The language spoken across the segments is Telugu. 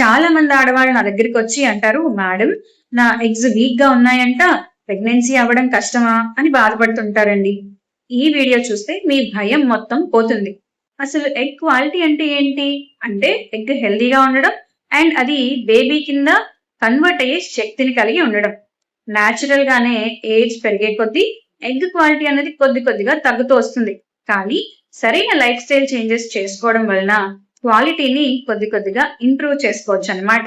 చాలా మంది ఆడవాళ్ళు నా దగ్గరికి వచ్చి అంటారు మేడం నా ఎగ్స్ వీక్గా ఉన్నాయంట ప్రెగ్నెన్సీ అవ్వడం కష్టమా? అని బాధపడుతుంటారండి. ఈ వీడియో చూస్తే మీ భయం మొత్తం పోతుంది. అసలు ఎగ్ క్వాలిటీ అంటే ఏంటి? అంటే ఎగ్ హెల్దీగా ఉండడం అండ్ అది బేబీ కింద కన్వర్ట్ అయ్యే శక్తిని కలిగి ఉండడం. న్యాచురల్ గానే ఏజ్ పెరిగే కొద్దీ ఎగ్ క్వాలిటీ అనేది కొద్ది కొద్దిగా తగ్గుతూ వస్తుంది. కానీ సరైన లైఫ్ స్టైల్ చేంజెస్ చేసుకోవడం వలన క్వాలిటీని కొద్ది కొద్దిగా ఇంప్రూవ్ చేసుకోవచ్చు అన్నమాట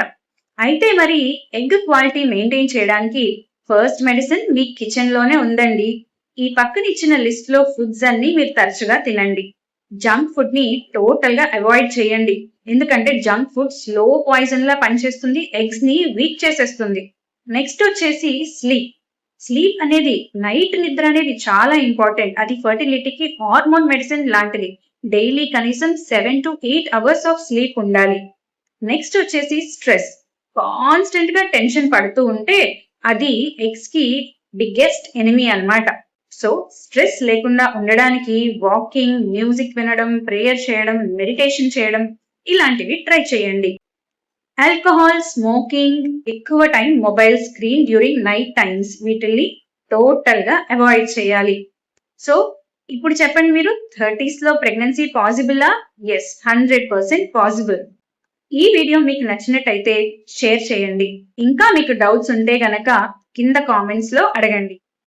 అయితే మరి ఎగ్ క్వాలిటీ మెయింటైన్ చేయడానికి ఫస్ట్ మెడిసిన్ మీ కిచెన్లోనే ఉందండి. ఈ పక్కన ఇచ్చిన లిస్ట్లో ఫుడ్స్ అన్ని మీరు తరచుగా తినండి. జంక్ ఫుడ్ని టోటల్గా అవాయిడ్ చేయండి. ఎందుకంటే జంక్ ఫుడ్ స్లో పాయిజన్ లా పనిచేస్తుంది ఎగ్స్ని వీక్ చేసేస్తుంది. నెక్స్ట్ వచ్చేసి స్లీప్. స్లీప్ అనేది నైట్ నిద్ర అనేది చాలా ఇంపార్టెంట్. అది ఫర్టిలిటీకి హార్మోన్ మెడిసిన్ లాంటిది. డైలీ కనీసం seven to eight hours of sleep ఉండాలి. నెక్స్ట్ వచ్చేసి స్ట్రెస్. కాన్స్టెంట్గా టెన్షన్ పడుతూ ఉంటే అది ఎగ్స్కి బిగ్గెస్ట్ ఎనిమీ అన్నమాట. సో స్ట్రెస్ లేకుండా ఉండడానికి వాకింగ్ మ్యూజిక్ వినడం ప్రేయర్ చేయడం మెడిటేషన్ చేయడం ఇలాంటివి ట్రై చేయండి. ఆల్కహాల్ స్మోకింగ్ ఎక్కువ time mobile screen during night times వీటిల్ని టోటల్గా అవాయిడ్ చేయాలి. సో ఇప్పుడు చెప్పండి మీరు థర్టీస్లో ప్రెగ్నెన్సీ పాసిబులా ఎస్ హండ్రెడ్ పర్సెంట్ పాసిబుల్ ఈ వీడియో మీకు నచ్చినట్టయితే షేర్ చేయండి. ఇంకా మీకు డౌట్స్ ఉంటే గనక కింద కామెంట్స్లో అడగండి.